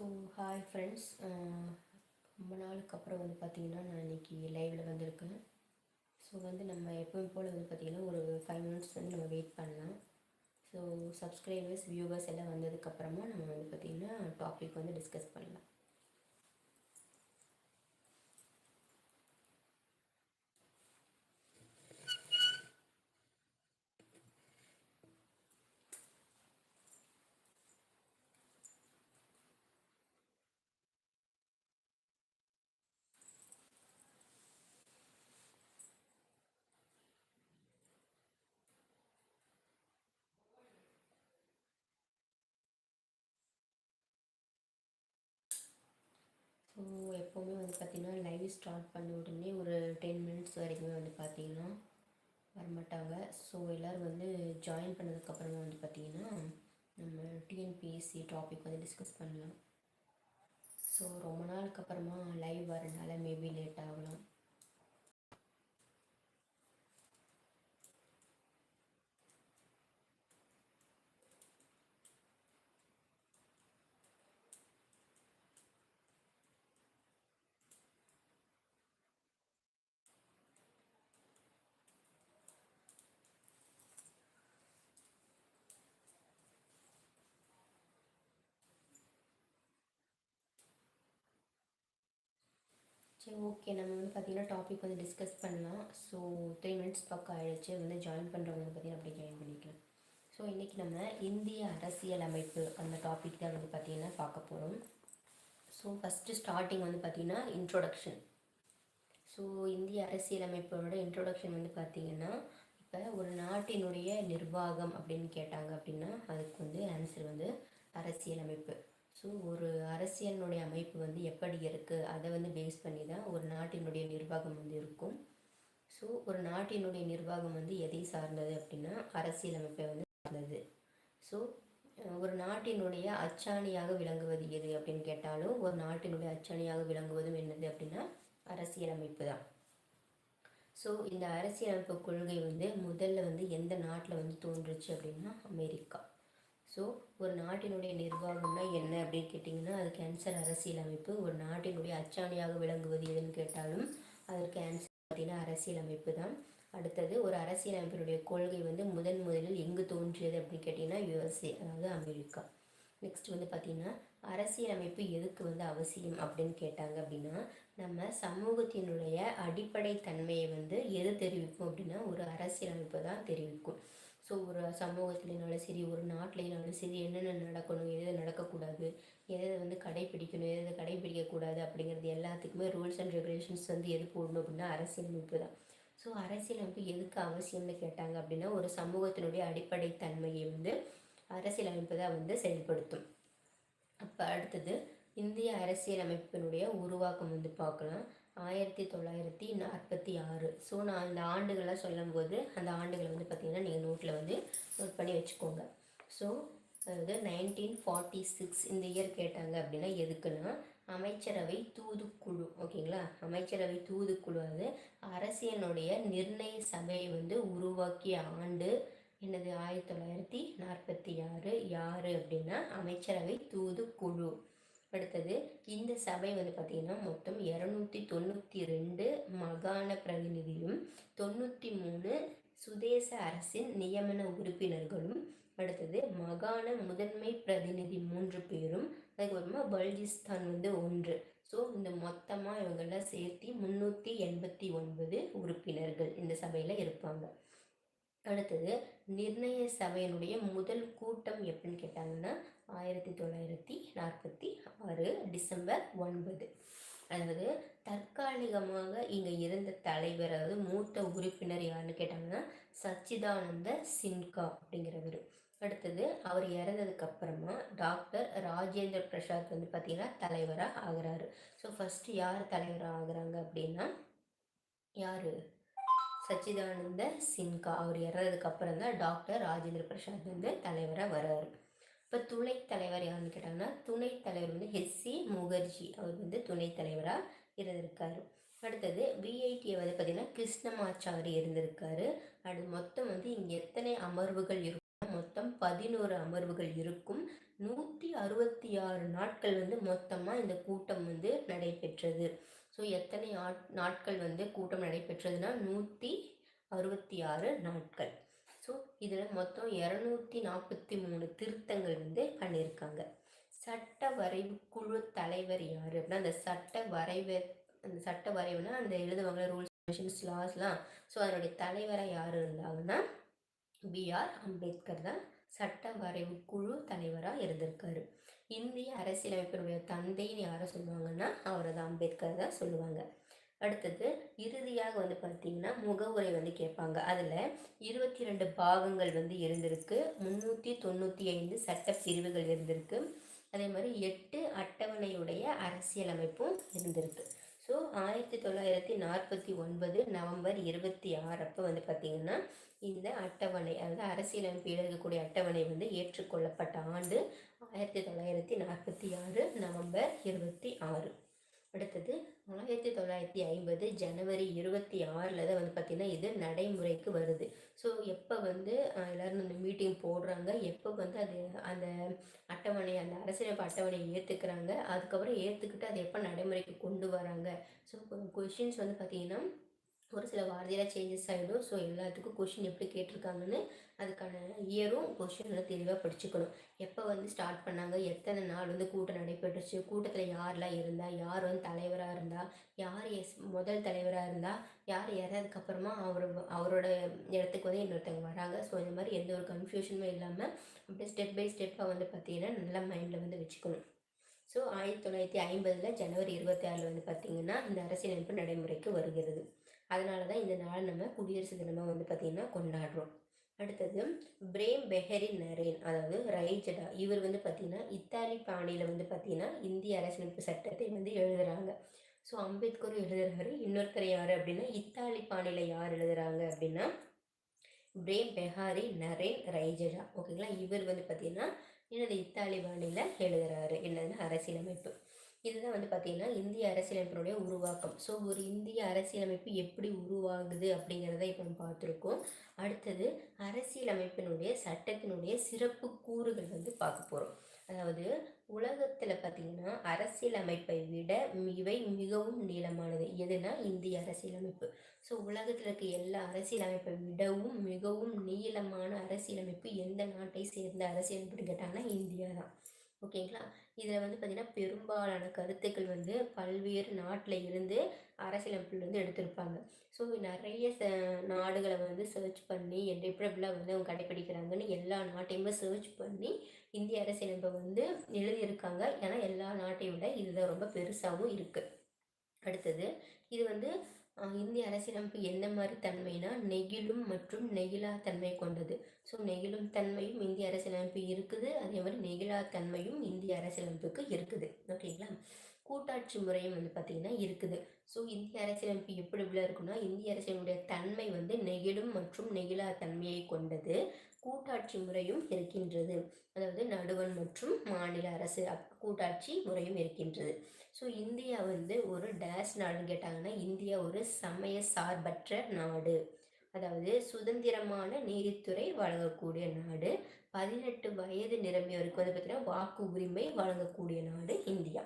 So hi friends ரொம்ப நாளுக்கு அப்புறம் வந்து பார்த்திங்கன்னா நான் இன்றைக்கி லைவில் வந்திருக்கேன். ஸோ வந்து நம்ம எப்பவும் போல் வந்து பார்த்திங்கன்னா ஒரு ஃபைவ் மினிட்ஸ் வந்து நம்ம வெயிட் பண்ணலாம். ஸோ சப்ஸ்கிரைபர்ஸ் வியூவர்ஸ் எல்லாம் வந்ததுக்கப்புறமா நம்ம வந்து பார்த்திங்கன்னா டாபிக் வந்து டிஸ்கஸ் பண்ணலாம். ஸோ எப்போவுமே வந்து பார்த்திங்கன்னா லைவ் ஸ்டார்ட் பண்ண உடனே ஒரு டென் மினிட்ஸ் வரைக்குமே வந்து பார்த்திங்கன்னா வரமாட்டாங்க. ஸோ எல்லோரும் வந்து ஜாயின் பண்ணதுக்கப்புறமா வந்து பார்த்திங்கன்னா நம்ம டிஎன்பிஎஸ்சி டாபிக் வந்து டிஸ்கஸ் பண்ணலாம். ஸோ ரொம்ப நாளுக்கு அப்புறமா லைவ் வரனால மேபி லேட் ஆகலாம். சரி ஓகே நம்ம வந்து பார்த்திங்கன்னா டாபிக் வந்து டிஸ்கஸ் பண்ணலாம். ஸோ த்ரீ மினிட்ஸ் பக்கம் ஆகிடுச்சு வந்து ஜாயின் பண்ணுறவங்க வந்து பார்த்திங்கன்னா அப்படி ஜாயின் பண்ணிக்கலாம் ஸோ இன்றைக்கி நம்ம இந்திய அரசியல் அமைப்பு அந்த டாபிக் தான் வந்து பார்த்திங்கன்னா பார்க்க போகிறோம் ஸோ ஃபஸ்ட்டு ஸ்டார்டிங் வந்து பார்த்திங்கன்னா இன்ட்ரொடக்ஷன் ஸோ இந்திய அரசியலமைப்போட இன்ட்ரொடக்ஷன் வந்து பார்த்திங்கன்னா இப்போ ஒரு நாட்டினுடைய நிர்வாகம் அப்படின்னு கேட்டாங்க அப்படின்னா அதுக்கு வந்து ஆன்சர் வந்து அரசியலமைப்பு ஸோ ஒரு அரசியலினுடைய அமைப்பு வந்து எப்படி இருக்குது அதை வந்து பேஸ் பண்ணி தான் ஒரு நாட்டினுடைய நிர்வாகம் வந்து இருக்கும். ஸோ ஒரு நாட்டினுடைய நிர்வாகம் வந்து எதை சார்ந்தது அப்படின்னா அரசியலமைப்பை வந்து சார்ந்தது. ஸோ ஒரு நாட்டினுடைய அச்சாணியாக விளங்குவது எது அப்படின்னு கேட்டாலும் ஒரு நாட்டினுடைய அச்சாணியாக விளங்குவதும் என்னது அப்படின்னா அரசியலமைப்பு தான். ஸோ இந்த அரசியலமைப்பு கொள்கை வந்து முதல்ல வந்து எந்த நாட்டில் வந்து தோன்றுச்சு அப்படின்னா அமெரிக்கா. ஸோ ஒரு நாட்டினுடைய நிர்வாகம்னா என்ன அப்படின்னு கேட்டிங்கன்னா அது கேன்சர் அரசியலமைப்பு. ஒரு நாட்டினுடைய அச்சாணியாக விளங்குவது எதுன்னு கேட்டாலும் அதற்கு ஆன்சர் பார்த்திங்கன்னா அரசியலமைப்பு தான். அடுத்தது ஒரு அரசியலமைப்பினுடைய கொள்கை வந்து முதன் முதலில் எங்கு தோன்றியது அப்படின்னு கேட்டிங்கன்னா யுஎஸ்ஏ அதாவது அமெரிக்கா. நெக்ஸ்ட் வந்து பார்த்திங்கன்னா அரசியலமைப்பு எதுக்கு வந்து அவசியம் அப்படின்னு கேட்டாங்க அப்படின்னா நம்ம சமூகத்தினுடைய அடிப்படை தன்மையை வந்து எது தெரிவிக்கும் அப்படின்னா ஒரு அரசியலமைப்பு தான் தெரிவிக்கும். ஸோ ஒரு சமூகத்துலேனாலும் சரி ஒரு நாட்டிலேனாலும் சரி என்னென்ன நடக்கணும் எது நடக்கக்கூடாது எதை வந்து கடைப்பிடிக்கணும் எதை கடைப்பிடிக்கக்கூடாது அப்படிங்கிறது எல்லாத்துக்குமே ரூல்ஸ் அண்ட் ரெகுலேஷன்ஸ் வந்து எது போடணும் அப்படின்னா அரசியலமைப்பு தான். ஸோ அரசியலமைப்பு எதுக்கு அவசியம்னு கேட்டாங்க அப்படின்னா ஒரு சமூகத்தினுடைய அடிப்படை தன்மையை வந்து அரசியலமைப்பு தான் வந்து செயல்படுத்தும். அப்போ அடுத்தது இந்திய அரசியலமைப்பினுடைய உருவாக்கம் வந்து பார்க்கலாம். ஆயிரத்தி தொள்ளாயிரத்தி நாற்பத்தி ஆறு. ஸோ நான் அந்த ஆண்டுகளாக சொல்லும்போது அந்த ஆண்டுகளை வந்து பார்த்திங்கன்னா நீங்கள் நோட்டில் வந்து நோட் பண்ணி வச்சுக்கோங்க. ஸோ அதாவது நைன்டீன் ஃபார்ட்டி சிக்ஸ் இந்த இயர் கேட்டாங்க அப்படின்னா எதுக்குன்னா அமைச்சரவை தூதுக்குழு ஓகேங்களா? அமைச்சரவை தூதுக்குழு அது அரசியனுடைய நிர்ணய சபையை வந்து உருவாக்கிய ஆண்டு என்னது? ஆயிரத்தி தொள்ளாயிரத்தி நாற்பத்தி ஆறு. யார் அப்படின்னா அமைச்சரவை தூதுக்குழு. அடுத்தது இந்த சபை வந்து பார்த்திங்கன்னா மொத்தம் இரநூத்தி தொண்ணூற்றி ரெண்டு மாகாண பிரதிநிதியும் தொண்ணூற்றி மூணு சுதேச அரசின் நியமன உறுப்பினர்களும் அடுத்தது மாகாண முதன்மை பிரதிநிதி மூன்று பேரும் அதுக்கப்புறமா பல்ஜிஸ்தான் வந்து ஒன்று. ஸோ இந்த மொத்தமாக இவங்கெல்லாம் சேர்த்து முந்நூற்றி எண்பத்தி ஒன்பது உறுப்பினர்கள் இந்த சபையில் இருப்பாங்க. அடுத்தது நிர்ணய சபையினுடைய முதல் கூட்டம் எப்படின்னு கேட்டாங்கன்னா ஆயிரத்தி தொள்ளாயிரத்தி நாற்பத்தி ஆறு டிசம்பர் ஒன்பது. அதாவது தற்காலிகமாக இங்கே இருந்த தலைவர் அதாவது மூத்த உறுப்பினர் யாருன்னு கேட்டாங்கன்னா சச்சிதானந்த சின்கா அப்படிங்கிறவர். அடுத்தது அவர் இறந்ததுக்கு அப்புறமா டாக்டர் ராஜேந்திர பிரசாத் வந்து பார்த்திங்கன்னா தலைவராக ஆகிறாரு. ஸோ ஃபஸ்ட்டு யார் தலைவராக ஆகுறாங்க அப்படின்னா யார்? சச்சிதானந்த சின்கா அவர் இறந்ததுக்கு அப்புறம் தான் டாக்டர் ராஜேந்திர பிரசாத் வந்து தலைவராக வர்றாரு. இப்போ துணை தலைவர் யாருன்னு கேட்டாங்கன்னா துணைத் தலைவர் வந்து ஹெச்சி முகர்ஜி அவர் வந்து துணைத் தலைவராக இருந்திருக்காரு. அடுத்தது விஐடியை வந்து பார்த்திங்கன்னா கிருஷ்ணமாச்சாரி இருந்திருக்காரு. அது மொத்தம் வந்து இங்கே எத்தனை அமர்வுகள் இருக்கும் மொத்தம் பதினோரு அமர்வுகள் இருக்கும். நூற்றி அறுபத்தி ஆறு நாட்கள் வந்து மொத்தமாக இந்த கூட்டம் வந்து நடைபெற்றது. ஸோ எத்தனை நாட்கள் வந்து கூட்டம் நடைபெற்றதுன்னா நூற்றி அறுபத்தி ஆறு நாட்கள். ஸோ இதில் மொத்தம் இரநூத்தி நாற்பத்தி மூணு திருத்தங்கள் வந்து பண்ணியிருக்காங்க சட்ட வரைவு குழு தலைவர் யார் அப்படின்னா அந்த சட்ட வரைவு அந்த சட்ட வரைவுனா அந்த எழுதுவாங்க ரூல்ஸ் ரெகுலேஷன்ஸ் லாஸ்லாம் ஸோ அதனுடைய தலைவராக யார் இருந்தாங்கன்னா பிஆர் அம்பேத்கர் தான் சட்ட வரைவு குழு தலைவராக இருந்திருக்காரு. இந்திய அரசியலமைப்பினுடைய தந்தைன்னு யாரை சொல்லுவாங்கன்னா அவரை தான் அம்பேத்கர் தான் சொல்லுவாங்க. அடுத்தது இறுதியாக வந்து பார்த்திங்கன்னா முகவுரை வந்து கேட்பாங்க. அதில் இருபத்தி ரெண்டு பாகங்கள் வந்து இருந்திருக்கு. முந்நூற்றி தொண்ணூற்றி ஐந்து சட்ட பிரிவுகள் இருந்திருக்கு. அதே மாதிரி எட்டு அட்டவணையுடைய அரசியலமைப்பும் இருந்திருக்கு. ஸோ ஆயிரத்தி தொள்ளாயிரத்தி நாற்பத்தி ஒன்பது நவம்பர் இருபத்தி ஆறு அப்போ வந்து பார்த்திங்கன்னா இந்த அட்டவணை அதாவது அரசியலமைப்பில் இருக்கக்கூடிய அட்டவணை வந்து ஏற்றுக்கொள்ளப்பட்ட ஆண்டு ஆயிரத்தி தொள்ளாயிரத்தி நாற்பத்தி ஆறு நவம்பர் இருபத்தி ஆறு. அடுத்தது ஆயிரத்தி தொள்ளாயிரத்தி ஐம்பது ஜனவரி இருபத்தி ஆறில் தான் வந்து பார்த்திங்கன்னா இது நடைமுறைக்கு வருது. ஸோ எப்போ வந்து எல்லோரும் அந்த மீட்டிங் போடுறாங்க எப்போ வந்து அது அந்த அட்டவணை அந்த அரசியலமைப்பு அட்டவணையை ஏற்றுக்கிறாங்க அதுக்கப்புறம் ஏற்றுக்கிட்டு அதை எப்போ நடைமுறைக்கு கொண்டு வராங்க. ஸோ கொஷின்ஸ் வந்து பார்த்திங்கன்னா ஒரு சில வார்த்தையில் சேஞ்சஸ் ஆகிடும் ஸோ எல்லாத்துக்கும் கொஷின் எப்படி கேட்டிருக்காங்கன்னு அதுக்கான இயரும் கொஷினில் தெளிவாக படிச்சுக்கணும். எப்போ வந்து ஸ்டார்ட் பண்ணாங்க? எத்தனை நாள் வந்து கூட்டம் நடைபெற்றுச்சு? கூட்டத்தில் யாரெல்லாம் இருந்தால் யார் வந்து தலைவராக இருந்தால் யார் எஸ் முதல் தலைவராக இருந்தால் யார் இறந்ததுக்கப்புறமா அவர் அவரோட இடத்துக்கு வந்து இன்னொருத்தவங்க வராங்க. ஸோ இந்த மாதிரி எந்த ஒரு கன்ஃபியூஷனுமே இல்லாமல் அப்படியே ஸ்டெப் பை ஸ்டெப்பாக வந்து பார்த்திங்கன்னா நல்லா மைண்டில் வந்து வச்சுக்கணும். ஸோ ஆயிரத்தி தொள்ளாயிரத்தி ஐம்பதில் ஜனவரி இருபத்தி ஆறில் வந்து பார்த்திங்கன்னா இந்த அரசியலமைப்பு நடைமுறைக்கு வருகிறது. அதனால தான் இந்த நாள் நம்ம குடியரசு தினமாக வந்து பார்த்திங்கன்னா கொண்டாடுறோம். அடுத்தது பிரேம் பெஹரி நரேன் அதாவது ரைஜடா இவர் வந்து பார்த்திங்கன்னா இத்தாலி பாணியில் வந்து பார்த்திங்கன்னா இந்திய அரசியலமைப்பு சட்டத்தை வந்து எழுதுகிறாங்க ஸோ அம்பேத்கரும் எழுதுகிறாரு இன்னொருத்தர் யார் அப்படின்னா இத்தாலி பாணியில் யார் எழுதுகிறாங்க அப்படின்னா பிரேம் பெஹாரி நரேன் ரைஜடா. ஓகேங்களா இவர் வந்து பார்த்திங்கன்னா என்னது இத்தாலி பாணியில் எழுதுகிறாரு என்னதுன்னா அரசியலமைப்பு. இதுதான் வந்து பார்த்திங்கன்னா இந்திய அரசியலமைப்பினுடைய உருவாக்கம். ஸோ ஒரு இந்திய அரசியலமைப்பு எப்படி உருவாகுது அப்படிங்கிறத இப்போ நம்ம பார்த்துருக்கோம். அடுத்தது அரசியலமைப்பினுடைய சட்டத்தினுடைய சிறப்பு கூறுகள் வந்து பார்க்க போகிறோம் அதாவது உலகத்தில் பார்த்திங்கன்னா அரசியலமைப்பை விட இவை மிகவும் நீளமானது. எதுனா இந்திய அரசியலமைப்பு. ஸோ உலகத்தில் இருக்க எல்லா அரசியலமைப்பை விடவும் மிகவும் நீளமான அரசியலமைப்பு எந்த நாட்டை சேர்ந்த அரசியலமைப்புன்னு கேட்டாங்கன்னா இந்தியா தான் ஓகேங்களா? இதில் வந்து பார்த்திங்கன்னா பெரும்பாலான கருத்துக்கள் வந்து பல்வேறு நாட்டில் இருந்து அரசியலமைப்புலேருந்து எடுத்திருப்பாங்க. ஸோ நிறைய ச நாடுகளை வந்து சர்ச் பண்ணி என் எப்படி எப்படிலாம் வந்து அவங்க கடைப்பிடிக்கிறாங்கன்னு எல்லா நாட்டையுமே சர்ச் பண்ணி இந்திய அரசியலமைப்பை வந்து எழுதியிருக்காங்க. ஏன்னா எல்லா நாட்டையும் விட இதுதான் ரொம்ப பெருசாகவும் இருக்குது அடுத்தது இது வந்து இந்திய அரசியலமைப்பு எந்த மாதிரி தன்மைனா நெகிழும் மற்றும் நெகிழா தன்மை கொண்டது. ஸோ நெகிழும் தன்மையும் இந்திய அரசியலமைப்பு இருக்குது. அதே மாதிரி நெகிழா தன்மையும் இந்திய அரசியலமைப்புக்கு இருக்குது. ஓகேங்களா? கூட்டாட்சி முறையும் வந்து பார்த்திங்கன்னா இருக்குது. ஸோ இந்திய அரசியலமைப்பு எப்படி இப்படி இருக்குன்னா இந்திய அரசியலுடைய தன்மை வந்து நெகிழும் மற்றும் நெகிழா தன்மையை கொண்டது. கூட்டாட்சி முறையும் இருக்கின்றது. அதாவது நடுவன் மற்றும் மாநில அரசு கூட்டாட்சி முறையும் இருக்கின்றது. ஸோ இந்தியா வந்து ஒரு டேஷ் நாடுன்னு கேட்டாங்கன்னா இந்தியா ஒரு சமய சார்பற்ற நாடு. அதாவது சுதந்திரமான நீதித்துறை வழங்கக்கூடிய நாடு. பதினெட்டு வயது நிரம்பியவருக்கு வந்து பார்த்திங்கன்னா வாக்கு உரிமை வழங்கக்கூடிய நாடு இந்தியா.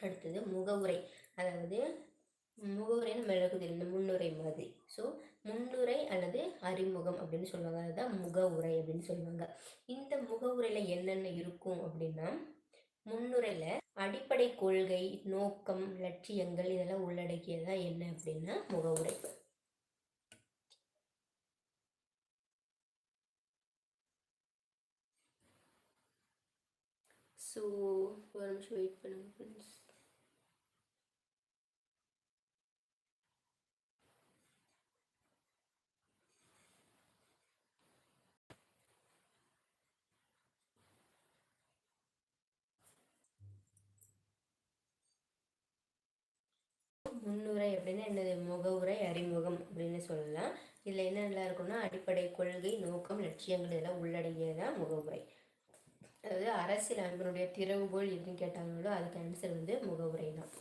அடுத்தது முகவுரை. அதாவது முகவுரைன்னு மிளகு இந்த முன்னுரை மாதிரி. ஸோ முன்னுரை அல்லது அறிமுகம் அப்படின்னு சொல்லுவாங்க. அதுதான் முகவுரை அப்படின்னு சொல்லுவாங்க. இந்த முகவுரையில் என்னென்ன இருக்கும் அப்படின்னா முன்னுரையில் அடிப்படை கொள்கை நோக்கம் லட்சியங்கள் இதெல்லாம் உள்ளடக்கியதா என்ன அப்படின்னா முகவுரை. ஸோ ஒரு நிமிஷம் வெயிட் பண்ணுங்க ஃப்ரெண்ட்ஸ் முன்னுரை அப்படின்னா என்னது? முகவுரை அறிமுகம் அப்படின்னு சொல்லலாம். இதில் என்ன நல்லா இருக்கும்னா அடிப்படை கொள்கை நோக்கம் லட்சியங்கள் இதெல்லாம் உள்ளடங்கியதான் முகவுரை. அதாவது அரசியல் அமைப்பினுடைய திறவுகோல் எதுன்னு கேட்டாங்களோ அதுக்கு ஆன்சர் வந்து முகவுரை தான்